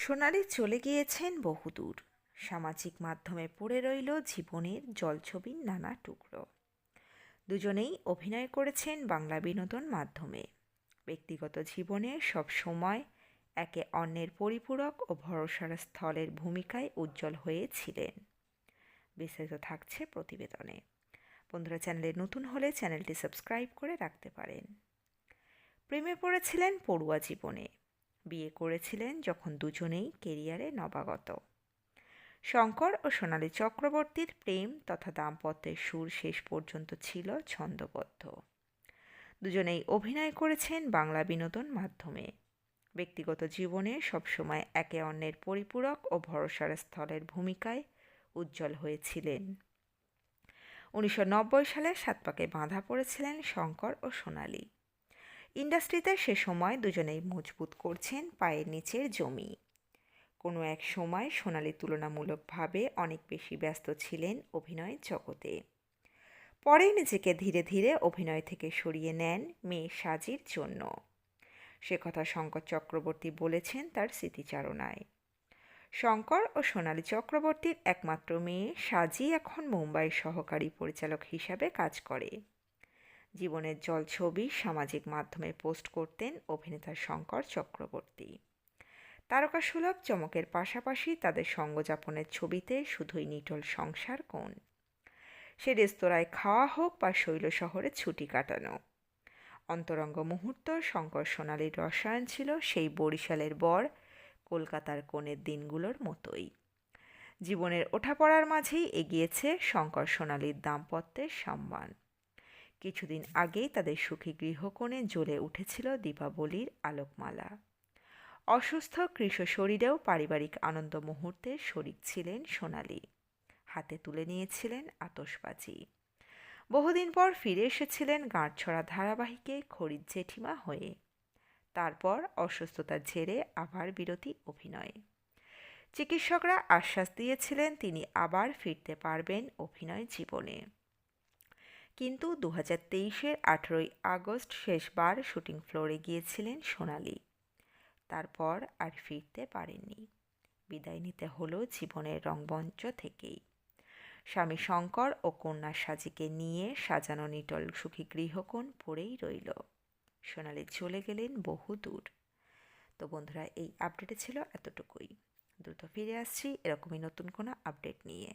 সোনালি চলে গিয়েছেন বহুদূর। সামাজিক মাধ্যমে পড়ে রইল জীবনের জলছবির নানা টুকরো। দুজনেই অভিনয় করেছেন বাংলা বিনোদন মাধ্যমে। ব্যক্তিগত জীবনে সব সময় একে অন্যের পরিপূরক ও ভরসার স্থলের ভূমিকায় উজ্জ্বল হয়েছিলেন। বিস্তারিত থাকছে প্রতিবেদনে। বন্ধুরা, চ্যানেলে নতুন হলে চ্যানেলটি সাবস্ক্রাইব করে রাখতে পারেন। প্রেমে পড়েছিলেন পড়ুয়া জীবনে। বিয়ে করেছিলেন যখন দুজনেই কেরিয়ারে নবাগত। শঙ্কর ও সোনালী চক্রবর্তীর প্রেম তথা দাম্পত্যের সুর শেষ পর্যন্ত ছিল ছন্দবদ্ধ। দুজনেই অভিনয় করেছেন বাংলা বিনোদন মাধ্যমে। ব্যক্তিগত জীবনে সবসময় একে অন্যের পরিপূরক ও ভরসার স্থলের ভূমিকায় উজ্জ্বল হয়েছিলেন। উনিশশো নব্বই সালে সাতপাকে বাঁধা পড়েছিলেন শঙ্কর ও সোনালী। ইন্ডাস্ট্রিতে সে সময় দুজনেই মজবুত করছেন পায়ের নিচের জমি। কোনো এক সময় সোনালি তুলনামূলকভাবে অনেক বেশি ব্যস্ত ছিলেন অভিনয় জগতে। পরে নিজেকে ধীরে ধীরে অভিনয় থেকে সরিয়ে নেন মেয়ে সাজির জন্য। সে কথা শঙ্কর চক্রবর্তী বলেছেন তার স্মৃতিচারণায়। শঙ্কর ও সোনালী চক্রবর্তীর একমাত্র মেয়ে সাজি এখন মুম্বাইয়ের সহকারী পরিচালক হিসাবে কাজ করে। জীবনের জল ছবি সামাজিক মাধ্যমে পোস্ট করতেন অভিনেতা শঙ্কর চক্রবর্তী। তারকাসুলভ চমকের পাশাপাশি তাদের সঙ্গযাপনের ছবিতে শুধুই নিটল সংসার কোণ। সে রেস্তোরাঁয় খাওয়া হোক বা শৈল শহরে ছুটি কাটানো। অন্তরঙ্গ মুহূর্ত শঙ্কর সোনালীর রসায়ন ছিল সেই বরিশালের বর কলকাতার কোণের দিনগুলোর মতোই। জীবনের ওঠাপড়ার মাঝেই এগিয়েছে শঙ্কর সোনালীর দাম্পত্যের সম্মান। কিছুদিন আগেই তাদের সুখী গৃহকোণে জ্বলে উঠেছিল দীপাবলির আলোকমালা। অসুস্থ কৃষ শরীরেও পারিবারিক আনন্দ মুহূর্তে শরিক ছিলেন সোনালি। হাতে তুলে নিয়েছিলেন আতসবাজি বহুদিন পর ফিরে এসেছিলেন গাঁটছড়া ধারাবাহিকে খরিদ জেঠিমা হয়ে। তারপর অসুস্থতার ঝেড়ে আবার বিরতি অভিনয়ে। চিকিৎসকরা আশ্বাস দিয়েছিলেন তিনি আবার ফিরতে পারবেন অভিনয় জীবনে। কিন্তু দু হাজার তেইশের আঠেরোই আগস্ট শেষবার শুটিং ফ্লোরে গিয়েছিলেন সোনালি। তারপর আর ফিরতে পারেননি। বিদায় নিতে হলো জীবনের রংমঞ্চ থেকেই। স্বামী শঙ্কর ও কন্যা সাজিকে নিয়ে সাজানো নিটল সুখী গৃহকোণ পড়েই রইল। সোনালি চলে গেলেন বহু দূর। তো বন্ধুরা, এই আপডেটে ছিল এতটুকুই। দ্রুত ফিরে আসছি, এরকমই নতুন কোনো আপডেট নিয়ে।